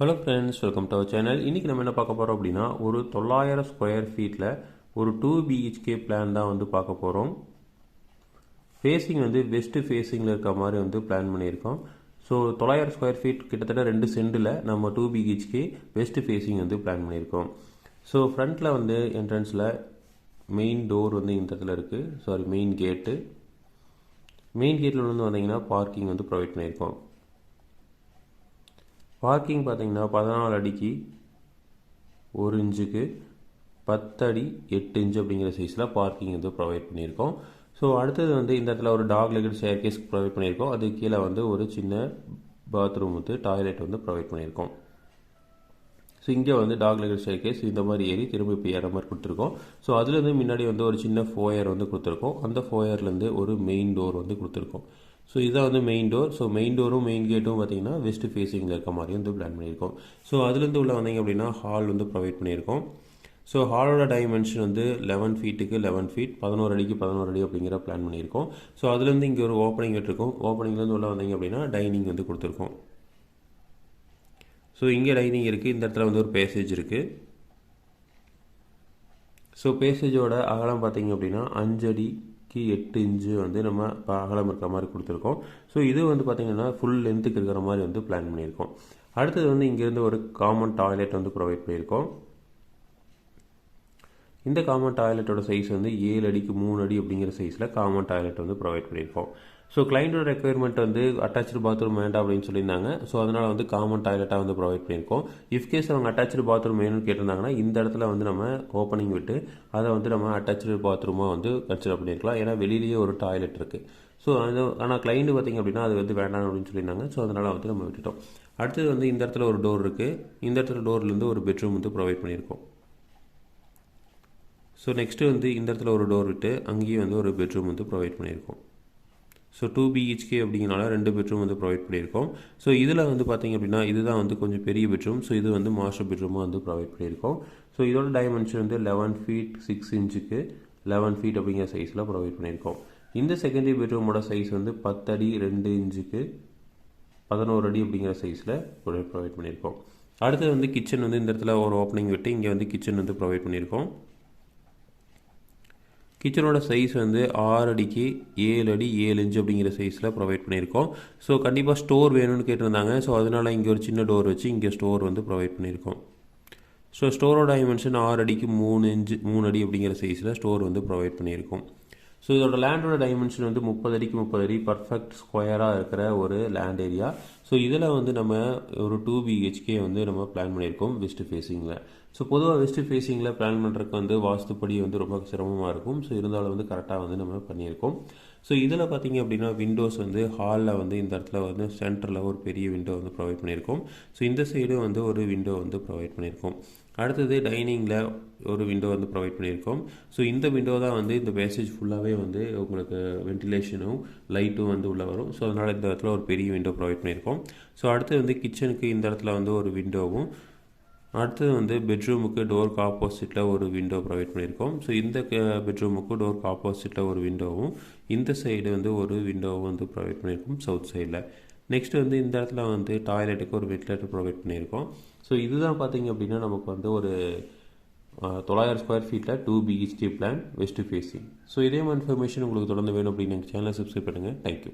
Hello friends welcome to our channel இன்றைக்கி நம்ம என்ன பார்க்க போகிறோம் அப்படின்னா ஒரு தொள்ளாயிரம் ஸ்கொயர் ஃபீட்டில் ஒரு டூ பிஹெச்கே பிளான் தான் வந்து பார்க்க போகிறோம் ஃபேஸிங் வந்து வெஸ்ட்டு ஃபேஸிங்கில் இருக்க மாதிரி வந்து பிளான் பண்ணியிருக்கோம். ஸோ தொள்ளாயிரம் ஸ்கொயர் ஃபீட் கிட்டத்தட்ட ரெண்டு சென்டில் நம்ம டூ பிஹெச்கே வெஸ்ட்டு ஃபேஸிங் வந்து பிளான் பண்ணியிருக்கோம். ஸோ ஃப்ரண்ட்டில் வந்து என்ட்ரன்ஸில் மெயின் டோர் வந்து இந்த இடத்துல இருக்குது சாரி மெயின் கேட்டு மெயின் கேட்டில் வந்து வந்தீங்கன்னா பார்க்கிங் வந்து ப்ரொவைட் பண்ணியிருக்கோம். பார்க்கிங் பார்த்தீங்கன்னா பதினாலு அடிக்கு ஒரு இன்ச்சுக்கு பத்து அடி எட்டு இன்ச்சு அப்படிங்கிற சைஸில் பார்க்கிங் வந்து ப்ரொவைட் பண்ணியிருக்கோம். ஸோ அடுத்தது வந்து இந்த இடத்துல ஒரு dog legged staircase provide பண்ணியிருக்கோம். அது கீழே வந்து ஒரு சின்ன பாத்ரூம் வந்து டாய்லெட் வந்து ப்ரொவைட் பண்ணியிருக்கோம். ஸோ இங்கே வந்து டாக் லெக்கட் ஷேர் கேஸ் இந்த மாதிரி ஏறி திரும்ப இப்போ ஏற மாதிரி கொடுத்துருக்கோம். ஸோ அதுலேருந்து முன்னாடி வந்து ஒரு சின்ன ஃபோயர் வந்து கொடுத்துருக்கோம். அந்த ஃபோயர்லேருந்து ஒரு மெயின் டோர் வந்து கொடுத்துருக்கோம். ஸோ இதான் வந்து மெயின் டோர் ஸோ மெயின் டோரும் மெயின் கேட்டும் பார்த்தீங்கன்னா வெஸ்ட் ஃபேஸிங்கில் இருக்க மாதிரி வந்து பிளான் பண்ணியிருக்கோம். ஸோ அதுலேருந்து உள்ள வந்தீங்க அப்படின்னா ஹால் வந்து ப்ரொவைட் பண்ணியிருக்கோம். ஸோ ஹாலோட டைமென்ஷன் வந்து லெவன் ஃபீட்டுக்கு லெவன் ஃபீட் பதினோரு அடிக்கு பதினோரு அடி அப்படிங்கிற பிளான் பண்ணியிருக்கோம். ஸோ அதுலேருந்து இங்கே ஒரு ஓப்பனிங் விட்டுருக்கோம் ஓப்பனிங்லேருந்து உள்ள வந்தீங்க அப்படின்னா டைனிங் வந்து கொடுத்துருக்கோம். ஸோ இங்கே டைனிங் இருக்குது இந்த இடத்துல வந்து ஒரு பேசேஜ் இருக்குது ஸோ பேசேஜோட அகலம் பார்த்தீங்க அப்படின்னா அஞ்சு அடிக்கு எட்டு இன்ச்சு வந்து நம்ம அகலம் இருக்கிற மாதிரி கொடுத்துருக்கோம். ஸோ இது வந்து பார்த்திங்கன்னா ஃபுல் லென்த்துக்கு இருக்கிற மாதிரி வந்து பிளான் பண்ணியிருக்கோம். அடுத்தது வந்து இங்கேருந்து ஒரு காமன் டாய்லெட் வந்து ப்ரொவைட் பண்ணியிருக்கோம். இந்த காமன் டாய்லெட்டோட சைஸ் வந்து ஏழு அடிக்கு மூணு அடி அப்படிங்கிற சைஸில் காமன் டாய்லெட் வந்து ப்ரொவைட் பண்ணியிருக்கோம். ஸோ கிளைண்ட்டோட ரெக்குயர்மெண்ட் வந்து அட்டாச்சு பாத்ரூம் வேண்டாம் அப்படின்னு சொல்லியிருந்தாங்க. ஸோ அதனால் வந்து காமன் டாய்லெட்டாக வந்து ப்ரொவைட் பண்ணியிருக்கோம். இஃப்கேஸ் அவங்க அட்டாச்சு பாத்ரூம் வேணும்னு கேட்டிருந்தாங்கன்னா இந்த இடத்துல வந்து நம்ம ஓப்பனிங் விட்டு அதை வந்து நம்ம அட்டாச்சு பாத்ரூமாக வந்து கன்சிடர் பண்ணியிருக்கலாம். ஏன்னா வெளியிலேயே ஒரு டாய்லெட் இருக்குது ஸோ அது ஆனால் கிளைண்ட் பார்த்திங்க அப்படின்னா அது வந்து வேண்டாம் அப்படின்னு சொல்லியிருந்தாங்க. ஸோ அதனால் வந்து நம்ம விட்டுட்டோம். அடுத்தது வந்து இந்த இடத்துல ஒரு டோர் இருக்குது இந்த இடத்துல டோர்லேருந்து ஒரு பெட்ரூம் வந்து ப்ரொவைட் பண்ணியிருக்கோம். ஸோ நெக்ஸ்ட்டு வந்து இந்த இடத்துல ஒரு டோர் விட்டு அங்கேயும் வந்து ஒரு பெட்ரூம் வந்து ப்ரொவைட் பண்ணியிருக்கோம். ஸோ டூ பிஹெச்கே அப்படிங்கிறனால ரெண்டு பெட்ரூம் வந்து ப்ரொவைட் பண்ணியிருக்கோம். ஸோ இதில் வந்து பார்த்திங்க அப்படின்னா இதுதான் வந்து கொஞ்சம் பெரிய பெட்ரூம் ஸோ இது வந்து மாஸ்டர் பெட்ரூமாக வந்து ப்ரொவைட் பண்ணியிருக்கோம். ஸோ இதோட டைமென்ஷன் வந்து லெவன் ஃபீட் சிக்ஸ் இன்ச்சுக்கு லெவன் ஃபீட் அப்படிங்கிற சைஸில் ப்ரொவைட் பண்ணியிருக்கோம். இந்த செகண்டரி பெட்ரூமோட சைஸ் வந்து பத்தடி ரெண்டு இன்ச்சுக்கு பதினோரு அடி அப்படிங்கிற சைஸில் ப்ரொவைட் பண்ணியிருக்கோம். அடுத்தது வந்து கிச்சன் வந்து இந்த இடத்துல ஒரு ஓப்பனிங் விட்டு இங்கே வந்து கிச்சன் வந்து ப்ரொவைட் பண்ணியிருக்கோம். கிச்சனோட சைஸ் வந்து ஆறு அடிக்கு ஏழு அடி ஏழு இன்ச்சு அப்படிங்கிற சைஸில் ப்ரொவைட் பண்ணியிருக்கோம். ஸோ கண்டிப்பாக ஸ்டோர் வேணும்னு கேட்டிருந்தாங்க. ஸோ அதனால் இங்கே ஒரு சின்ன டோர் வச்சு இங்கே ஸ்டோர் வந்து ப்ரொவைட் பண்ணியிருக்கோம். ஸோ ஸ்டோரோட டைமென்ஷன் ஆறு அடிக்கு மூணு இன்ச்சு மூணு அடி அப்படிங்கிற சைஸில் ஸ்டோர் வந்து ப்ரொவைட் பண்ணியிருக்கோம். ஸோ இதோட லேண்டோட டைமென்ஷன் வந்து முப்பது அடிக்கு முப்பது அடி பர்ஃபெக்ட் ஸ்கொயராக இருக்கிற ஒரு லேண்ட் ஏரியா ஸோ இதில் வந்து நம்ம ஒரு டூ பிஹெச்கே வந்து நம்ம பிளான் பண்ணியிருக்கோம் வெஸ்ட் ஃபேஸிங்கில் ஸோ பொதுவாக வெஸ்ட் ஃபேஸிங்கில் பிளான் பண்ணுறதுக்கு வந்து வாஸ்துப்படி வந்து ரொம்ப சிரமமாக இருக்கும். ஸோ இருந்தாலும் வந்து கரெக்டாக வந்து நம்ம பண்ணியிருக்கோம். ஸோ இதில் பார்த்தீங்க அப்படின்னா விண்டோஸ் வந்து ஹாலில் வந்து இந்த இடத்துல வந்து சென்டரில் ஒரு பெரிய விண்டோ வந்து ப்ரொவைட் பண்ணியிருக்கோம். ஸோ இந்த சைடும் வந்து ஒரு விண்டோ வந்து ப்ரொவைட் பண்ணியிருக்கோம். அடுத்தது டைனிங்கில் ஒரு விண்டோ வந்து ப்ரொவைட் பண்ணியிருக்கோம். ஸோ இந்த விண்டோ தான் வந்து இந்த பேசேஜ் ஃபுல்லாகவே வந்து உங்களுக்கு வென்டிலேஷனும் லைட்டும் வந்து உள்ளே வரும். ஸோ அதனால் இந்த இடத்துல ஒரு பெரிய விண்டோ ப்ரொவைட் பண்ணியிருக்கோம். ஸோ அடுத்து வந்து கிச்சனுக்கு இந்த இடத்துல வந்து ஒரு விண்டோவும் அடுத்தது வந்து பெட்ரூமுக்கு டோருக்கு ஆப்போசிட்டில் ஒரு விண்டோ ப்ரொவைட் பண்ணியிருக்கோம். ஸோ இந்த பெட்ரூமுக்கு டோருக்கு ஆப்போசிட்டில் ஒரு விண்டோவும் இந்த சைடு வந்து ஒரு விண்டோவும் வந்து ப்ரொவைட் பண்ணியிருக்கோம் சவுத் சைடில் நெக்ஸ்ட் வந்து இந்த இடத்துல வந்து டாய்லெட்டுக்கு ஒரு வெட்லேட்டர் ப்ரொவைட் பண்ணியிருக்கோம். ஸோ இதுதான் பார்த்தீங்க அப்படின்னா நமக்கு வந்து ஒரு தொள்ளாயிரம் ஸ்கொயர் ஃபீட்டில் two BHK plan west facing so இதே மாதிரி இன்ஃபர்மேஷன் உங்களுக்கு தொடர்ந்து வேணும் அப்படின்னு எங்கள் சேனலை சப்ஸ்கிரைப் பண்ணுங்கள் தேங்க்யூ